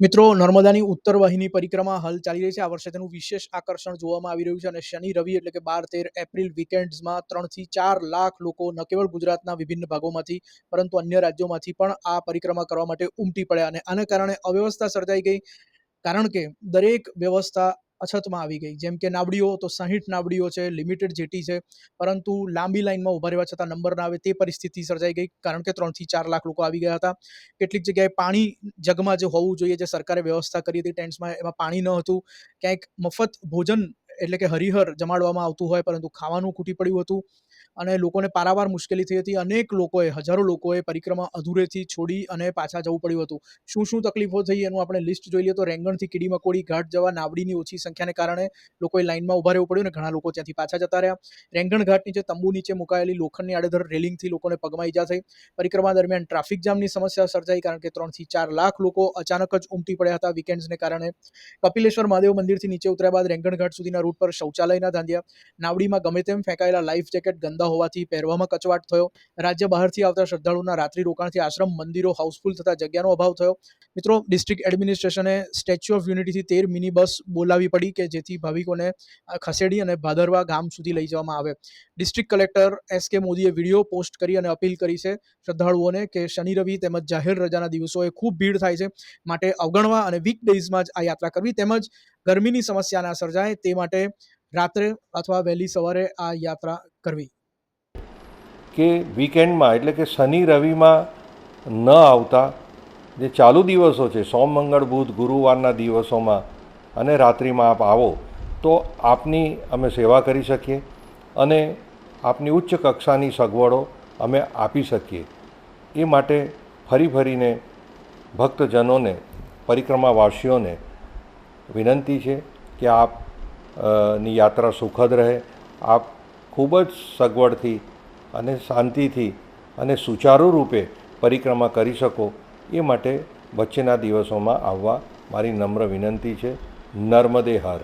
મિત્રો, નર્મદાની ઉત્તર વાહિની પરિક્રમા હાલ ચાલી રહી છે. આ વર્ષે તેનું વિશેષ આકર્ષણ જોવામાં આવી રહ્યું છે અને શનિ, રવિ એટલે કે બાર, તેર એપ્રિલ વીકેન્ડ્સમાં ત્રણથી ચાર લાખ લોકો ન કેવળ ગુજરાતના વિભિન્ન ભાગોમાંથી, પરંતુ અન્ય રાજ્યોમાંથી પણ આ પરિક્રમા કરવા માટે ઉમટી પડ્યા અને આને કારણે અવ્યવસ્થા સર્જાઈ ગઈ. કારણ કે દરેક વ્યવસ્થા અછતમાં આવી ગઈ. જેમ કે નાવડીઓ, તો સાહીઠ નાવડીઓ છે, લિમિટેડ જેટી છે, પરંતુ લાંબી લાઇનમાં ઊભા રહેવા છતાં નંબર ના આવે તે પરિસ્થિતિ સર્જાઈ ગઈ, કારણ કે ત્રણથી ચાર લાખ લોકો આવી ગયા હતા. કેટલીક જગ્યાએ પાણી જગમાં જે હોવું જોઈએ, જે સરકારે વ્યવસ્થા કરી હતી ટેન્ટ્સમાં એમાં પાણી ન હતું. ક્યાંક મફત ભોજન એટલે કે હરિહર જમાડવામાં આવતું હોય, પરંતુ ખાવાનું ખૂટી પડ્યું હતું અને લોકોને પારાવાર મુશ્કેલી થઈ હતી. અનેક લોકોએ, હજારો લોકોએ પરિક્રમા અધૂરેથી છોડી અને પાછા જવું પડ્યું હતું. શું શું તકલીફો થઈ એનું આપણે લિસ્ટ જોઈ લઈએ તો રેંગણથી કીડી મકોડી ઘાટ જવા નાવડીની ઓછી સંખ્યાને કારણે લોકોએ લાઇનમાં ઊભા રહેવું પડ્યું અને ઘણા લોકો ત્યાંથી પાછા જતા રહ્યા. રેંગણ ઘાટ નીચે તંબુ નીચે મુકાયેલી લોખંડની આડેધડ રેલિંગથી લોકોને પગમાં ઈજા થઈ. પરિક્રમા દરમિયાન ટ્રાફિક જામની સમસ્યા સર્જાઈ કારણ કે ત્રણથી ચાર લાખ લોકો અચાનક જ ઉમટી પડ્યા હતા વીકેન્ડ્સને કારણે. કપિલેશ્વર મહાદેવ મંદિરથી નીચે ઉતર્યા બાદ રેંગણ ઘાટ સુધીના રૂટ પર શૌચાલયના ધાંધિયા. નાવડીમાં ગમે તેમ ફેંકાયેલા લાઈફ જેકેટ ગંદા હોવાથી પહેરવામાં કચવાટ થયો. રાજ્ય બહારથી આવતા શ્રદ્ધાળુના રાત્રિ રોકાણથી આશ્રમ, મંદિરો હાઉસફુલ થતા જગ્યાનો અભાવ થયો. મિત્રો ડિસ્ટ્રિક્ટ એડમિનિસ્ટ્રેશને સ્ટેચ્યુ ઓફ યુનિટીથી તેર મિની બસ બોલાવી પડી કે જેથી ભાવિકોને ખસેડી અને ભાદરવા ગામ સુધી લઈ જવામાં આવે. ડિસ્ટ્રિક્ટ કલેક્ટર એસ કે મોદીએ વીડિયો પોસ્ટ કરી અને અપીલ કરી છે શ્રદ્ધાળુઓને કે શનિ, રવિ તેમજ જાહેર રજાના દિવસોએ ખૂબ ભીડ થાય છે. માટે અવગણવા અને વીક ડેઝમાં જ આ યાત્રા કરવી. તેમજ ગરમીની સમસ્યા ના સર્જાય તે માટે રાત્રે અથવા વહેલી સવારે આ યાત્રા કરવી. કે વીકેન્ડમાં એટલે કે શનિ રવિમાં ન આવતા, જે ચાલુ દિવસો છે, સોમ, મંગળ, બુધ, ગુરુવારના દિવસોમાં અને રાત્રિમાં આપ આવો, તો આપની અમે સેવા કરી શકીએ અને આપની ઉચ્ચ કક્ષાની સગવડો અમે આપી શકીએ. એ માટે ફરી ફરીને ભક્તજનોને, પરિક્રમાવાસીઓને વિનંતી છે કે આપની યાત્રા સુખદ રહે. આપ ખૂબ જ સગવડથી અને શાંતિથી અને સુચારુ રૂપે પરિક્રમા કરી શકો. એ માટે વચ્ચેના દિવસોમાં આવવા મારી નમ્ર વિનંતી છે. નર્મદે હર.